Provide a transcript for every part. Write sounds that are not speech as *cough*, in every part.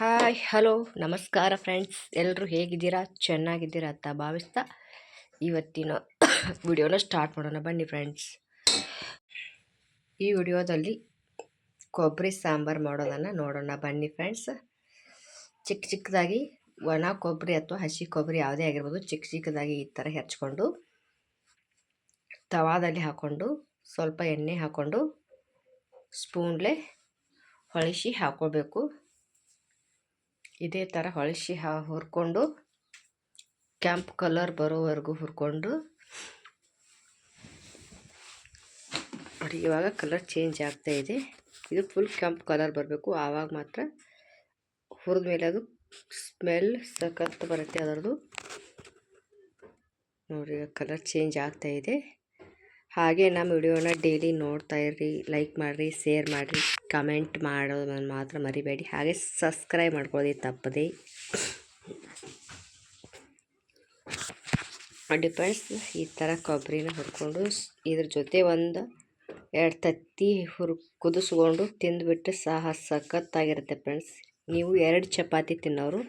Hi hello ನಮಸ್ಕಾರ friends ಎಲ್ಲರೂ ಹೇಗಿದ್ದೀರಾ? ಚೆನ್ನಾಗಿದ್ದೀರಾ ಅಂತ ಭಾವಿಸ್ತಾ ಇವತ್ತಿನ *coughs* ವಿಡಿಯೋನ ಸ್ಟಾರ್ಟ್ ಮಾಡೋಣ. ಬನ್ನಿ ಫ್ರೆಂಡ್ಸ್ ಈ ವಿಡಿಯೋದಲ್ಲಿ ಕೊಬ್ಬರಿ ಸಾಂಬಾರು ಮಾಡೋದನ್ನು ನೋಡೋಣ. ಬನ್ನಿ ಫ್ರೆಂಡ್ಸ್ ಚಿಕ್ಕ ಚಿಕ್ಕದಾಗಿ ಒಣ ಕೊಬ್ಬರಿ ಅಥವಾ ಹಸಿ ಕೊಬ್ಬರಿ ಯಾವುದೇ ಆಗಿರ್ಬೋದು ಚಿಕ್ಕ ಚಿಕ್ಕದಾಗಿ ಈ ಥರ ಹೆಚ್ಕೊಂಡು ತವಾದಲ್ಲಿ ಹಾಕ್ಕೊಂಡು ಸ್ವಲ್ಪ ಎಣ್ಣೆ ಹಾಕ್ಕೊಂಡು ಸ್ಪೂನ್ಲೆ ಹೊಳಿಸಿ ಹಾಕ್ಕೋಬೇಕು. ಇದೇ ಥರ ಹೊಳಿಸಿ ಹಾ ಹುರ್ಕೊಂಡು, ಕೆಂಪು ಕಲರ್ ಬರೋವರೆಗೂ ಹುರ್ಕೊಂಡು. ನೋಡಿ, ಇವಾಗ ಕಲರ್ ಚೇಂಜ್ ಆಗ್ತಾ ಇದೆ. ಇದು ಫುಲ್ ಕೆಂಪು ಕಲರ್ ಬರಬೇಕು. ಆವಾಗ ಮಾತ್ರ ಹುರಿದ ಮೇಲೆ ಅದು ಸ್ಮೆಲ್ ಸಖತ್ ಬರುತ್ತೆ ಅದರದ್ದು. ನೋಡಿ ಕಲರ್ ಚೇಂಜ್ ಆಗ್ತಾ ಇದೆ. ಹಾಗೆ ನಮ್ಮ ವಿಡಿಯೋನ ಡೈಲಿ ನೋಡ್ತಾ ಇರ್ರಿ ಲೈಕ್ ಮಾಡಿರಿ ಶೇರ್ ಮಾಡಿರಿ ಕಮೆಂಟ್ ಮಾಡೋದನ್ನು ಮಾತ್ರ ಮರಿಬೇಡಿ. ಹಾಗೆ ಸಬ್ಸ್ಕ್ರೈಬ್ ಮಾಡ್ಕೊಳ್ಳಿ ತಪ್ಪದೆ. ಡಿಪೆಂಡ್ಸ್ ಈ ಥರ ಕೊಬ್ಬರಿನ ಹುರ್ಕೊಂಡು ಇದ್ರ ಜೊತೆ ಒಂದು ಎರಡು ತತ್ತಿ ಹುರ್, ಕುದಿಸ್ಕೊಂಡು ತಿಂದುಬಿಟ್ಟು ಸಹ ಸಖತ್ತಾಗಿರುತ್ತೆ ಫ್ರೆಂಡ್ಸ್ ನೀವು ಎರಡು ಚಪಾತಿ ತಿನ್ನೋರು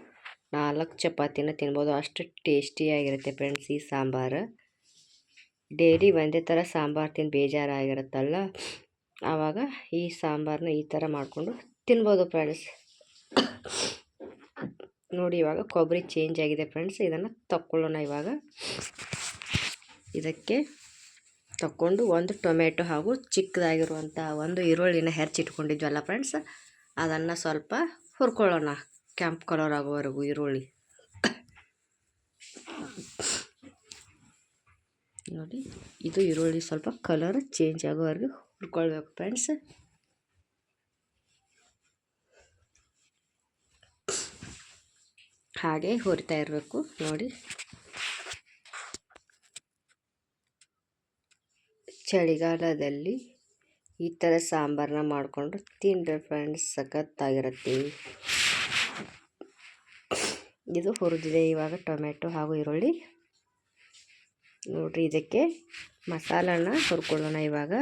ನಾಲ್ಕು ಚಪಾತಿನ ತಿನ್ಬೋದು. ಅಷ್ಟು ಟೇಸ್ಟಿಯಾಗಿರುತ್ತೆ ಫ್ರೆಂಡ್ಸ್ ಈ ಸಾಂಬಾರು. ಡೈಲಿ ಒಂದೇ ಥರ ಸಾಂಬಾರು ತಿಂದು ಬೇಜಾರಾಗಿರುತ್ತಲ್ಲ? ಆವಾಗ ಈ ಸಾಂಬಾರನ್ನ ಈ ಥರ ಮಾಡಿಕೊಂಡು ತಿನ್ಬೋದು ಫ್ರೆಂಡ್ಸ್ ನೋಡಿ ಇವಾಗ ಕೊಬ್ಬರಿ ಚೇಂಜ್ ಆಗಿದೆ ಫ್ರೆಂಡ್ಸ್ ಇದನ್ನು ತಕ್ಕೊಳ್ಳೋಣ ಇವಾಗ. ಇದಕ್ಕೆ ತಕ್ಕೊಂಡು ಒಂದು ಟೊಮೆಟೊ ಹಾಗೂ ಚಿಕ್ಕದಾಗಿರುವಂಥ ಒಂದು ಈರುಳ್ಳಿನ ಹೆರ್ಚಿಟ್ಕೊಂಡಿದ್ವಲ್ಲ ಫ್ರೆಂಡ್ಸ್ ಅದನ್ನು ಸ್ವಲ್ಪ ಹುರ್ಕೊಳ್ಳೋಣ. ಕೆಂಪು ಕಲರ್ ಆಗೋವರೆಗೂ ಈರುಳ್ಳಿ. ನೋಡಿ. ಇದು ಈರುಳ್ಳಿ ಸ್ವಲ್ಪ ಕಲರ್ ಚೇಂಜ್ ಆಗೋವರೆಗೂ ಹುರ್ಕೊಳ್ಬೇಕು ಫ್ರೆಂಡ್ಸ್ ಹಾಗೆ ಹುರಿತಾ ಇರಬೇಕು ನೋಡಿ. ಚಳಿಗಾಲದಲ್ಲಿ ಈ ಥರ ಸಾಂಬಾರನ್ನ ಮಾಡಿಕೊಂಡು ತಿಂದರೆ ಫ್ರೆಂಡ್ಸ್ ಸಖತ್ತಾಗಿರುತ್ತೆ. ಇದು ಹುರಿದಿದೆ ಇವಾಗ ಟೊಮೆಟೊ ಹಾಗೂ ಈರುಳ್ಳಿ. ನೋಡಿರಿ, ಇದಕ್ಕೆ ಮಸಾಲನ ಹುರ್ಕೊಳ್ಳೋಣ ಇವಾಗ.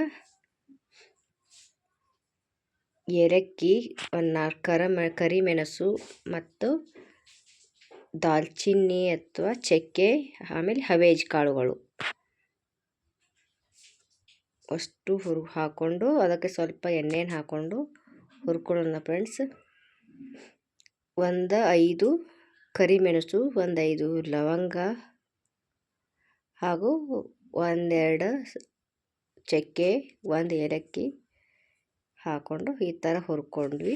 ಏಲಕ್ಕಿ, ಒಂದು ಕರ ಕರಿಮೆಣಸು ಮತ್ತು ದಾಲ್ಚಿನ್ನಿ ಅಥವಾ ಚಕ್ಕೆ, ಆಮೇಲೆ ಹವೇಜ್ ಕಾಳುಗಳು. ಅಷ್ಟು ಹುರು ಹಾಕ್ಕೊಂಡು ಅದಕ್ಕೆ ಸ್ವಲ್ಪ ಎಣ್ಣೆನ ಹಾಕ್ಕೊಂಡು ಹುರ್ಕೊಳ್ಳೋಣ ಫ್ರೆಂಡ್ಸ್. ಒಂದು ಐದು ಕರಿಮೆಣಸು, ಒಂದು ಐದು ಲವಂಗ ಹಾಗೂ ಒಂದೆರಡು ಚಕ್ಕೆ, ಒಂದು ಏಲಕ್ಕಿ ಹಾಕ್ಕೊಂಡು ಈ ಥರ ಹುರ್ಕೊಂಡ್ವಿ.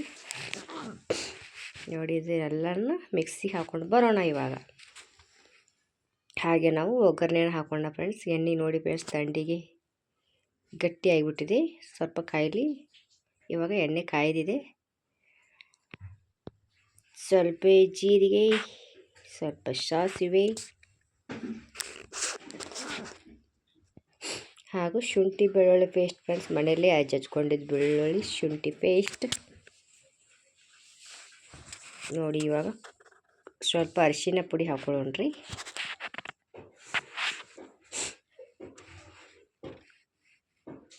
ನೋಡಿ, ಇದೆಲ್ಲನ ಮಿಕ್ಸಿಗೆ ಹಾಕ್ಕೊಂಡು ಬರೋಣ ಇವಾಗ. ಹಾಗೆ ನಾವು ಒಗ್ಗರಣೆನ ಹಾಕ್ಕೊಂಡ ಫ್ರೆಂಡ್ಸ್ ಎಣ್ಣೆ ನೋಡಿ ಫ್ರೆಂಡ್ಸ್ ತಂಡಿಗೆ ಗಟ್ಟಿ ಆಗಿಬಿಟ್ಟಿದೆ. ಸ್ವಲ್ಪ ಕಾಯಲಿ. ಇವಾಗ ಎಣ್ಣೆ ಕಾಯ್ದಿದೆ. ಸ್ವಲ್ಪ ಜೀರಿಗೆ, ಸ್ವಲ್ಪ ಸಾಸಿವೆ ಹಾಗೂ ಶುಂಠಿ ಬೆಳ್ಳುಳ್ಳಿ ಪೇಸ್ಟ್ ಫ್ರೆಂಡ್ಸ್ ಮನೆಯಲ್ಲಿ ಹಚ್ಕೊಂಡಿದ್ದು ಬೆಳ್ಳುಳ್ಳಿ, ಶುಂಠಿ ಪೇಸ್ಟ್ ನೋಡಿ ಇವಾಗ ಸ್ವಲ್ಪ ಅರಿಶಿನ ಪುಡಿ ಹಾಕೊಳ್ಳೋಣ್ರಿ.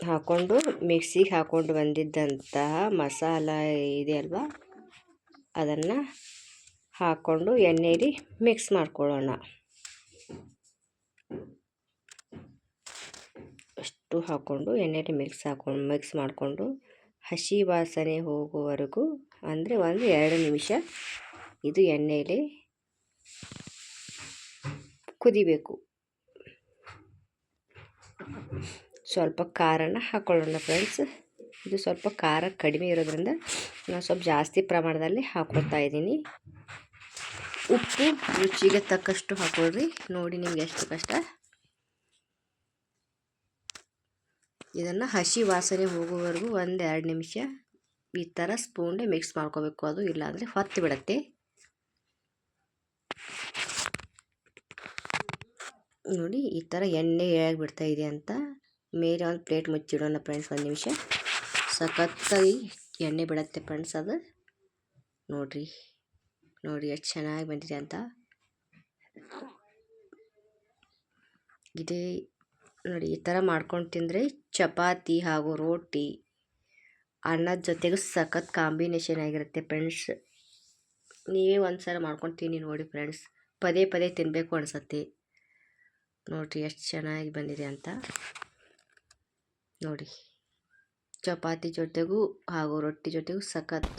ಹಾಕ್ಕೊಂಡು ಮಿಕ್ಸಿಗೆ ಹಾಕ್ಕೊಂಡು ಬಂದಿದ್ದಂತಹ ಮಸಾಲ ಇದೆ ಅಲ್ವಾ? ಅದನ್ನು ಹಾಕ್ಕೊಂಡು ಎಣ್ಣೆಯಲ್ಲಿ ಮಿಕ್ಸ್ ಮಾಡ್ಕೊಳ್ಳೋಣ. ಅಷ್ಟು ಹಾಕ್ಕೊಂಡು ಎಣ್ಣೆಲಿ ಮಿಕ್ಸ್ ಹಾಕೊಂಡು ಮಿಕ್ಸ್ ಮಾಡಿಕೊಂಡು ಹಸಿ ವಾಸನೆ ಹೋಗುವವರೆಗೂ ಅಂದರೆ ಒಂದು ಎರಡು ನಿಮಿಷ ಇದು ಎಣ್ಣೆಯಲ್ಲಿ ಕುದಿಬೇಕು. ಸ್ವಲ್ಪ ಖಾರನ ಹಾಕ್ಕೊಳ್ಳೋಣ ಫ್ರೆಂಡ್ಸ್ ಇದು ಸ್ವಲ್ಪ ಖಾರ ಕಡಿಮೆ ಇರೋದ್ರಿಂದ ನಾನು ಸ್ವಲ್ಪ ಜಾಸ್ತಿ ಪ್ರಮಾಣದಲ್ಲಿ ಹಾಕ್ಕೊಳ್ತಾ ಇದ್ದೀನಿ. ಉಪ್ಪು ರುಚಿಗೆ ತಕ್ಕಷ್ಟು ಹಾಕ್ಕೊಳ್ರಿ ನೋಡಿ ನಿಮ್ಗೆ ಎಷ್ಟು ಕಷ್ಟ. ಇದನ್ನು ಹಸಿ ವಾಸನೆ ಹೋಗುವವರೆಗೂ ಒಂದು ಎರಡು ನಿಮಿಷ ಈ ಥರ ಸ್ಪೂನ್ಗೆ ಮಿಕ್ಸ್ ಮಾಡ್ಕೋಬೇಕು. ಅದು ಇಲ್ಲಾಂದರೆ ಹೊತ್ತು ಬಿಡುತ್ತೆ. ನೋಡಿ, ಈ ಥರ ಎಣ್ಣೆ ಬಿಡ್ತಾ ಇದೆ ಅಂತ. ಮೇಲೆ ಒಂದು ಪ್ಲೇಟ್ ಮುಚ್ಚಿಡೋಣ ಫ್ರೆಂಡ್ಸ್ ಒಂದು ನಿಮಿಷ. ಸಖತ್ತಾಗಿ ಎಣ್ಣೆ ಬಿಡುತ್ತೆ ಫ್ರೆಂಡ್ಸ್ ಅದು. ನೋಡಿರಿ, ನೋಡಿ ಎಷ್ಟು ಚೆನ್ನಾಗಿ ಬಂದಿದೆ ಅಂತ. ಇದೇ ನೋಡಿ, ಈ ಥರ ಮಾಡ್ಕೊಂಡು ತಿಂದರೆ ಚಪಾತಿ ಹಾಗೂ ರೋಟಿ ಅನ್ನದ ಜೊತೆಗೂ ಸಖತ್ ಕಾಂಬಿನೇಷನ್ ಆಗಿರುತ್ತೆ ಫ್ರೆಂಡ್ಸ್ ನೀವೇ ಒಂದು ಸಲ ಮಾಡ್ಕೊಂಡು ತಿನ್ನಿ ನೋಡಿ ಫ್ರೆಂಡ್ಸ್ ಪದೇ ಪದೇ ತಿನ್ನಬೇಕು ಅನಿಸತ್ತೆ. ನೋಡಿರಿ ಎಷ್ಟು ಚೆನ್ನಾಗಿ ಬಂದಿದೆ ಅಂತ. ನೋಡಿ, ಚಪಾತಿ ಜೊತೆಗೂ ಹಾಗೂ ರೊಟ್ಟಿ ಜೊತೆಗೂ ಸಖತ್.